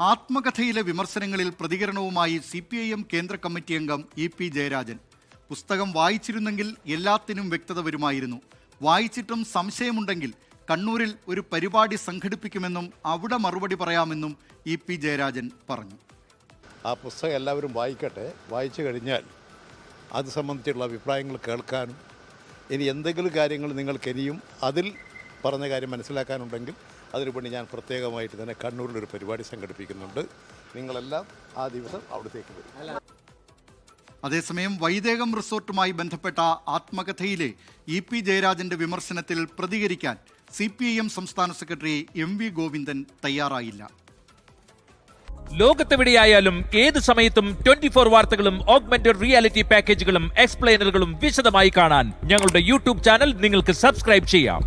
ആത്മകഥയിലെ വിമർശനങ്ങളിൽ പ്രതികരണവുമായി C P I M കേന്ദ്ര കമ്മിറ്റി അംഗം ഇ പി ജയരാജൻ. പുസ്തകം വായിച്ചിരുന്നെങ്കിൽ എല്ലാത്തിനും വ്യക്തത വരുമായിരുന്നു. വായിച്ചിട്ടും സംശയമുണ്ടെങ്കിൽ കണ്ണൂരിൽ ഒരു പരിപാടി സംഘടിപ്പിക്കുമെന്നും അവിടെ മറുപടി പറയാമെന്നും ഇ പി ജയരാജൻ പറഞ്ഞു. ആ പുസ്തകം എല്ലാവരും വായിക്കട്ടെ. വായിച്ചു കഴിഞ്ഞാൽ അത് സംബന്ധിച്ചുള്ള അഭിപ്രായങ്ങൾ കേൾക്കാനും ഇനി എന്തെങ്കിലും കാര്യങ്ങൾ നിങ്ങൾക്ക് ഇനിയും അതിൽ പറഞ്ഞ കാര്യം മനസ്സിലാക്കാനുണ്ടെങ്കിൽ അതിനു വേണ്ടി ഞാൻ പ്രത്യേകമായിട്ട് തന്നെ കണ്ണൂരിലൊരു പരിപാടി സംഘടിപ്പിക്കുന്നുണ്ട്. നിങ്ങളെല്ലാം ആ ദിവസം അവിടത്തേക്ക് വരും. അതേസമയം വൈദേകം റിസോർട്ടുമായി ബന്ധപ്പെട്ട ആത്മകഥയിലെ ഇ പി ജയരാജന്റെ വിമർശനത്തിൽ പ്രതികരിക്കാൻ സി പി ഐ എം സംസ്ഥാന സെക്രട്ടറി എം വി ഗോവിന്ദൻ തയ്യാറായില്ല. ലോകത്തെവിടെയായാലും ഏത് സമയത്തും ട്വന്റി ഫോർ വാർത്തകളും ഓഗ്മെന്റഡ് റിയാലിറ്റി പാക്കേജുകളും എക്സ്പ്ലെയിനറുകളും വിശദമായി കാണാൻ ഞങ്ങളുടെ യൂട്യൂബ് ചാനൽ നിങ്ങൾക്ക് സബ്സ്ക്രൈബ് ചെയ്യാം.